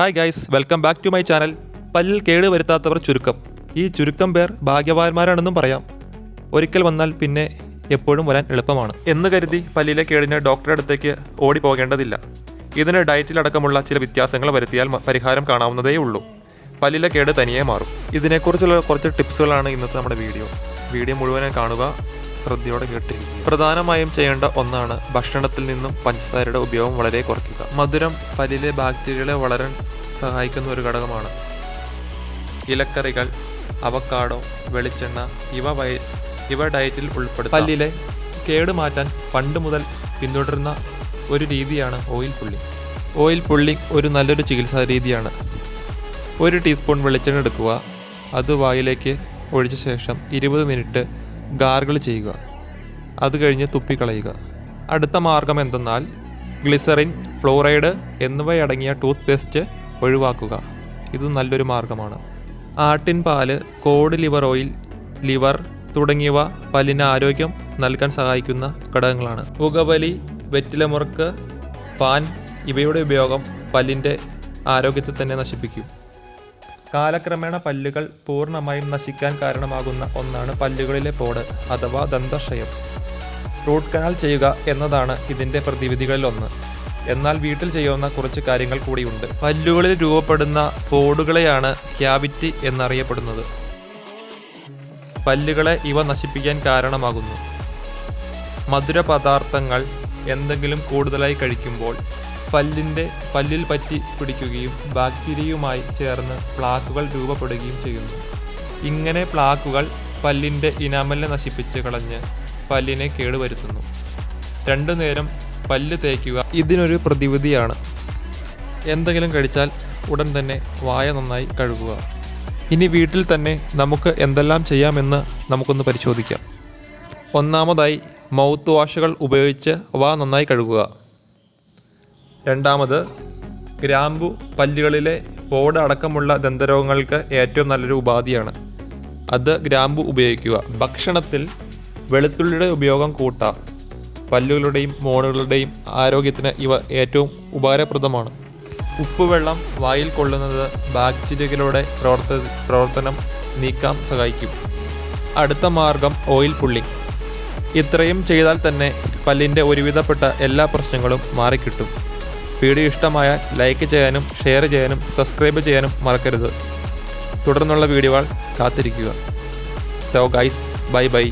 Hi guys welcome back to my channel പല്ലിൽ കേട് വരുത്താത്തവർ ചുരുക്കം. ഈ ചുരുക്കം പേർ ഭാഗ്യവാന്മാരാണെന്നും പറയാം. ഒരിക്കൽ വന്നാൽ പിന്നെ എപ്പോഴും വരാൻ എളുപ്പമാണ്. എന്ന് കരുതി പല്ലിലെ കേടിന് ഡോക്ടറുടെ അടുത്തേക്ക് ഓടി പോകേണ്ടതില്ല ഇതിന് ഡയറ്റിലടക്കമുള്ള ചില വ്യത്യാസങ്ങൾ വരുത്തിയാൽ പരിഹാരം കാണാവുന്നതേ ഉള്ളൂ. പല്ലിലെ കേട് തനിയെ മാറും. ഇതിനെക്കുറിച്ചുള്ള കുറച്ച് ടിപ്സുകളാണ് ഇന്നത്തെ നമ്മുടെ വീഡിയോ. വീഡിയോ മുഴുവനായി കാണുക. ശ്രദ്ധയോടെ കേട്ടിരിക്കുക പ്രധാനമായും ചെയ്യേണ്ട ഒന്നാണ് ഭക്ഷണത്തിൽ നിന്നും പഞ്ചസാരയുടെ ഉപയോഗം വളരെ കുറയ്ക്കുക. മധുരം പല്ലിലെ ബാക്ടീരിയകളെ വളരാൻ സഹായിക്കുന്ന ഒരു ഘടകമാണ്. ഇലക്കറികൾ അവക്കാടോ വെളിച്ചെണ്ണ ഇവ വയ ഇവ ഡയറ്റിൽ ഉൾപ്പെടുത്തും. പല്ലിലെ കേട് മാറ്റാൻ പണ്ട് മുതൽ പിന്തുടരുന്ന ഒരു രീതിയാണ് ഓയിൽ പുള്ളിങ് ഓയിൽ പുള്ളിങ് ഒരു നല്ലൊരു ചികിത്സാ രീതിയാണ്. ഒരു ടീസ്പൂൺ വെളിച്ചെണ്ണ എടുക്കുക. അത് വായിലേക്ക് ഒഴിച്ച ശേഷം ഇരുപത് മിനിറ്റ് ഗാർഗിൾ ചെയ്യുക. അത് കഴിഞ്ഞ് തുപ്പിക്കളയുക. അടുത്ത മാർഗം എന്തെന്നാൽ ഗ്ലിസറിൻ ഫ്ലോറൈഡ് എന്നിവയടങ്ങിയ ടൂത്ത് പേസ്റ്റ് ഒഴിവാക്കുക. ഇത് നല്ലൊരു മാർഗമാണ്. ആട്ടിൻ പാൽ കോഡ് ലിവർ ഓയിൽ ലിവർ തുടങ്ങിയവ പല്ലിന് ആരോഗ്യം നൽകാൻ സഹായിക്കുന്ന ഘടകങ്ങളാണ്. പുകവലി വെറ്റിലമുറുക്ക് പാൻ ഇവയുടെ ഉപയോഗം പല്ലിന്റെ ആരോഗ്യത്തെ തന്നെ നശിപ്പിക്കും. കാലക്രമേണ പല്ലുകൾ പൂർണമായും നശിക്കാൻ കാരണമാകുന്ന ഒന്നാണ് പല്ലുകളിലെ പോട് അഥവാ ദന്തക്ഷയം. റൂട്ട് കനാൽ ചെയ്യുക എന്നതാണ് ഇതിന്റെ പ്രതിവിധികളിലൊന്ന്. എന്നാൽ വീട്ടിൽ ചെയ്യാവുന്ന കുറച്ച് കാര്യങ്ങൾ കൂടിയുണ്ട്. പല്ലുകളിൽ രൂപപ്പെടുന്ന പോടുകളെയാണ് ക്യാവിറ്റി എന്നറിയപ്പെടുന്നത്. പല്ലുകളെ ഇവ നശിപ്പിക്കാൻ കാരണമാകുന്നു. മധുരപദാർത്ഥങ്ങൾ എന്തെങ്കിലും കൂടുതലായി കഴിക്കുമ്പോൾ പല്ലിന്റെ പല്ലിൽ പറ്റി പിടിക്കുകയും ബാക്ടീരിയയുമായി ചേർന്ന് പ്ലാക്കുകൾ രൂപപ്പെടുകയും ചെയ്യുന്നു. ഇങ്ങനെ പ്ലാക്കുകൾ പല്ലിന്റെ ഇനാമലിനെ നശിപ്പിച്ച് കളഞ്ഞ് പല്ലിനെ കേടുവരുത്തുന്നു. രണ്ടു നേരം പല്ല് തേക്കുക ഇതിനൊരു പ്രതിവിധിയാണ്. എന്തെങ്കിലും കഴിച്ചാൽ ഉടൻ തന്നെ വായ നന്നായി കഴുകുക. ഇനി വീട്ടിൽ തന്നെ നമുക്ക് എന്തെല്ലാം ചെയ്യാമെന്ന് നമുക്കൊന്ന് പരിശോധിക്കാം. ഒന്നാമതായി മൗത്ത് വാഷുകൾ ഉപയോഗിച്ച് വാ നന്നായി കഴുകുക. രണ്ടാമത് ഗ്രാമ്പു പല്ലുകളിലെ പോട് അടക്കമുള്ള ദന്തരോഗങ്ങൾക്ക് ഏറ്റവും നല്ലൊരു ഉപാധിയാണ്. അത് ഗ്രാമ്പു ഉപയോഗിക്കുക. ഭക്ഷണത്തിൽ വെളുത്തുള്ളിയുടെ ഉപയോഗം കൂട്ടാം. പല്ലുകളുടെയും മോണുകളുടെയും ആരോഗ്യത്തിന് ഇവ ഏറ്റവും ഉപകാരപ്രദമാണ്. ഉപ്പുവെള്ളം വായിൽ കൊള്ളുന്നത് ബാക്ടീരിയകളുടെ പ്രവർത്ത പ്രവർത്തനം നീക്കാൻ സഹായിക്കും. അടുത്ത മാർഗം ഓയിൽ പുള്ളിങ്. ഇത്രയും ചെയ്താൽ തന്നെ പല്ലിന്റെ ഒരുവിധപ്പെട്ട എല്ലാ പ്രശ്നങ്ങളും മാറിക്കിട്ടും. വീഡിയോ ഇഷ്ടമായാൽ ലൈക്ക് ചെയ്യാനും ഷെയർ ചെയ്യാനും സബ്സ്ക്രൈബ് ചെയ്യാനും മറക്കരുത്. തുടർന്നുള്ള വീഡിയോകൾ കാത്തിരിക്കുക. So guys bye bye